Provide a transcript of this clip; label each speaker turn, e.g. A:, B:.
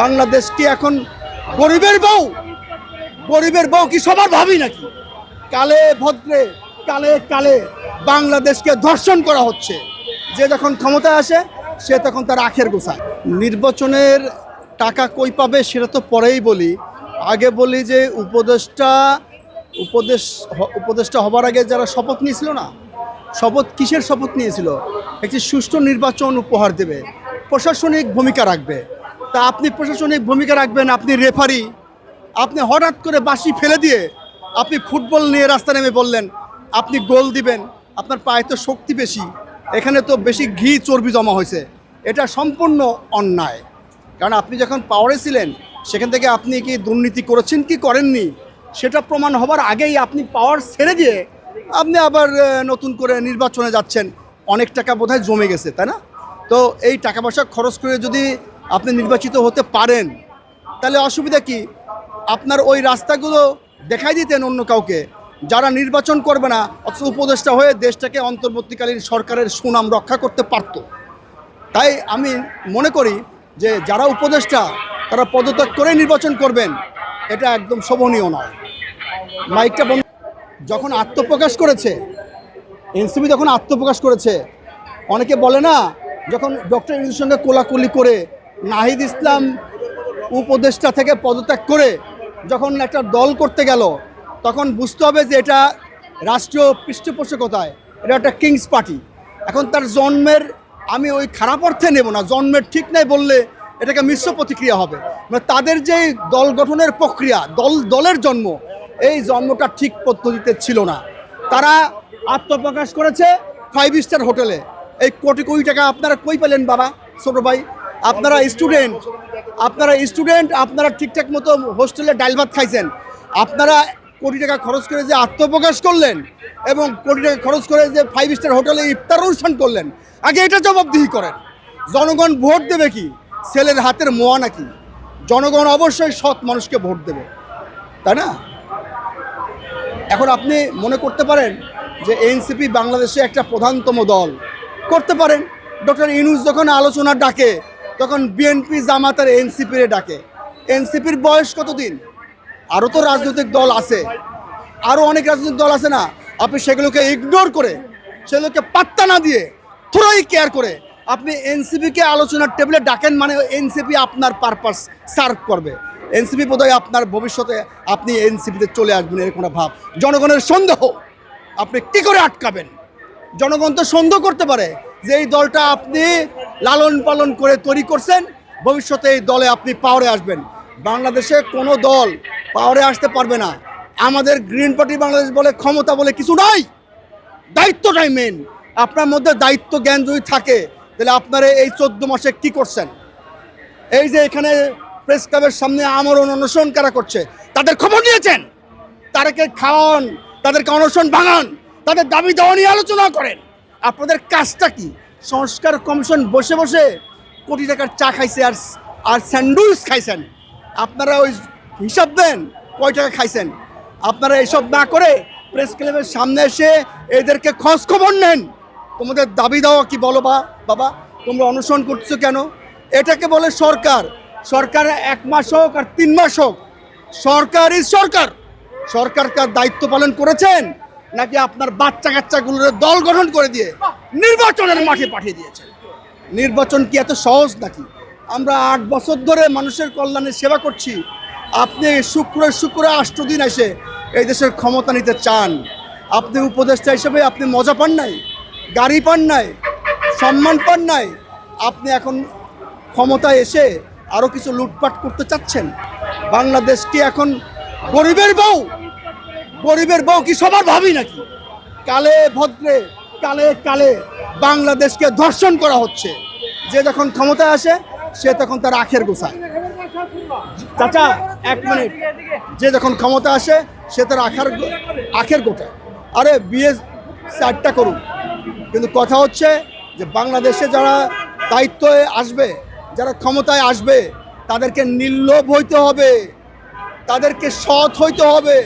A: বাংলাদেশ কি এখন গরিবের বউ? গরিবের বউ কি সবার ভাবি নাকি? কালে ভদ্রে, কালে কালে বাংলাদেশকে ধর্ষণ করা হচ্ছে। যে যখন ক্ষমতায় আসে, সে তখন তার আখের গোছায় নির্বাচনের টাকা কই পাবে সেটা তো পরেই বলি। আগে বলি যে উপদেষ্টা, উপদেশ, উপদেষ্টা হবার আগে যারা শপথ নিয়েছিল না, শপথ কিসের শপথ নিয়েছিল? একটি সুষ্ঠু নির্বাচন উপহার দেবে, প্রশাসনিক ভূমিকা রাখবে। তা আপনি প্রশাসনিক ভূমিকা রাখবেন, আপনি রেফারি আপনি হঠাৎ করে বাঁশি ফেলে দিয়ে আপনি ফুটবল নিয়ে রাস্তা নেমে বললেন আপনি গোল দিবেন, আপনার পায়ে তো শক্তি বেশি। এখানে তো বেশি ঘি, চর্বি জমা হয়েছে। এটা সম্পূর্ণ অন্যায়। কারণ আপনি যখন পাওয়ারে ছিলেন, সেখান থেকে আপনি কি দুর্নীতি করেছেন কি করেননি? সেটা প্রমাণ হবার আগেই আপনি পাওয়ার ছেড়ে দিয়ে আপনি আবার নতুন করে নির্বাচনে যাচ্ছেন। অনেক টাকা বোধহয় জমে গেছে, তাই না? তো এই টাকা পয়সা খরচ করে যদি আপনি নির্বাচিত হতে পারেন। তাহলে অসুবিধা কি? আপনার ওই রাস্তাগুলো দেখাই দিতেন অন্য কাউকে। যারা নির্বাচন করবে না, অথচ উপদেষ্টা হয়ে দেশটাকে অন্তর্বর্তীকালীন সরকারের সুনাম রক্ষা করতে পারত। তাই আমি মনে করি যে যারা উপদেষ্টা, তারা পদত্যাগ করে নির্বাচন করবেন। এটা একদম শোভনীয় নয়। মাইকটা বন্ধ। যখন আত্মপ্রকাশ করেছে, এনসিপি যখন আত্মপ্রকাশ করেছে, অনেকে বলে না, যখন ডক্টর ইউনুসের সঙ্গে কোলাকুলি করে নাহিদ ইসলাম উপদেষ্টা থেকে পদত্যাগ করে যখন একটা দল করতে গেল, তখন বুঝতে হবে যে এটা রাষ্ট্রীয় পৃষ্ঠপোষকতায়, এটা একটা কিংস পার্টি। এখন তার জন্মের আমি ওই খারাপ অর্থে নেব না, জন্মের ঠিক নাই বললে এটাকে মিশ্র প্রতিক্রিয়া হবে। মানে তাদের যে দল গঠনের প্রক্রিয়া, দল, দলের জন্ম, এই জন্মটা ঠিক পদ্ধতিতে ছিল না। তারা আত্মপ্রকাশ করেছে ফাইভ স্টার হোটেলে। এই কোটি কোটি টাকা আপনারা কই পেলেন বাবা, ছোট ভাই? আপনারা স্টুডেন্ট আপনারা স্টুডেন্ট আপনারা ঠিকঠাক মতো হোস্টেলে ডাল ভাত খাইছেন। আপনারা কোটি টাকা খরচ করে যে আত্মপ্রকাশ করলেন এবং কোটি টাকা খরচ করে যে ফাইভ স্টার হোটেলে ইফতার অনুষ্ঠান করলেন, আগে এটা জবাবদিহি করেন। জনগণ ভোট দেবে কি? ছেলের হাতের মোয়া নাকি? জনগণ অবশ্যই সৎ মানুষকে ভোট দেবে, তাই না? এখন আপনি মনে করতে পারেন যে এনসিপি বাংলাদেশে একটা প্রধানতম দল। করতে পারেন। ডক্টর ইউনুস যখন আলোচনা ডাকে তখন বিএনপি জামাত আর এনসিপিরে ডাকে। এনসিপির বয়স কতদিন? আরও তো রাজনৈতিক দল আছে। আরও অনেক রাজনৈতিক দল আছে না? আপনি সেগুলোকে ইগনোর করে, সেগুলোকে পাত্তা না দিয়ে থোড়াই কেয়ার করে আপনি এনসিপিকে আলোচনার টেবিলে ডাকেন মানে এনসিপি আপনার পারপাস সার্ভ করবে। এনসিপি বোধহয় আপনার ভবিষ্যতে আপনি এনসিপিতে চলে আসবেন এরকম ভাব। জনগণের সন্দেহ, আপনি কী করে আটকাবেন? জনগণ তো সন্দেহ করতে পারে যে এই দলটা আপনি লালন পালন করে তৈরি করছেন, ভবিষ্যতে এই দলে আপনি পাওয়ারে আসবেন। বাংলাদেশে কোনো দল পাওয়ারে আসতে পারবে না। আমাদের গ্রিন পার্টি বাংলাদেশ বলে ক্ষমতা বলে কিছু নাই। দায়িত্বটাই মেন আপনার মধ্যে দায়িত্ব জ্ঞান যদি থাকে, তাহলে আপনারা এই চোদ্দ মাসে কি করছেন? এই যে এখানে প্রেস ক্লাবের সামনে আমরণ অনশন কারা করছে? তাদের খবর নিয়েছেন? তাদেরকে খাওয়ান, তাদেরকে অনশন ভাঙান, তাদের দাবি দেওয়া নিয়ে আলোচনা করেন। আপনাদের কাজটা কি? সংস্কার কমিশন বসে বসে কোটি টাকার চা খাইছে আর আর স্যান্ডউইচ খাইছেন। আপনারা ওই হিসাব দেন, কয় টাকা খাইছেন। আপনারা এসব না করে প্রেস ক্লাবের সামনে এসে এদেরকে খোঁজ খবর নেন। তোমাদের দাবি দেওয়া কি বলো বা বাবা, তোমরা অনুসরণ করছ কেন? এটাকে বলে সরকার। সরকার এক মাস হোক আর তিন মাস হোক, সরকারই সরকার। সরকার কার দায়িত্ব পালন করেছেন নাকি আপনার বাচ্চা কাচ্চাগুলোর দল গঠন করে দিয়ে? নির্বাচনের মাঠে পাঠিয়ে দিয়েছেন। নির্বাচন কি এত সহজ নাকি? আমরা আট বছর ধরে মানুষের কল্যাণে সেবা করছি। আপনি শুক্র শুক্র আষ্ট দিন এসে এই দেশের ক্ষমতা নিতে চান। আপনি উপদেষ্টা হিসেবে আপনি মজা পান নাই, গাড়ি পান নাই, সম্মান পান নাই। আপনি এখন ক্ষমতায় এসে আরও কিছু লুটপাট করতে চাচ্ছেন। বাংলাদেশ কি এখন গরিবের বউ? গরিবের বউ কি সবার ভাবি নাকি? কালে ভদ্রে কালে কালে বাংলাদেশকে ধর্ষণ করা হচ্ছে। যে যখন ক্ষমতায় আসে, সে তখন তার আখের গোছায় চাচা, এক মিনিট। যে যখন ক্ষমতা আসে, সে তার আখার আখের গোটায়। আরে বিয়ে চারটা করুক। কিন্তু কথা হচ্ছে যে বাংলাদেশে যারা দায়িত্বে আসবে, যারা ক্ষমতায় আসবে, তাদেরকে নির্লোভ হইতে হবে। তাদেরকে সৎ হইতে হবে।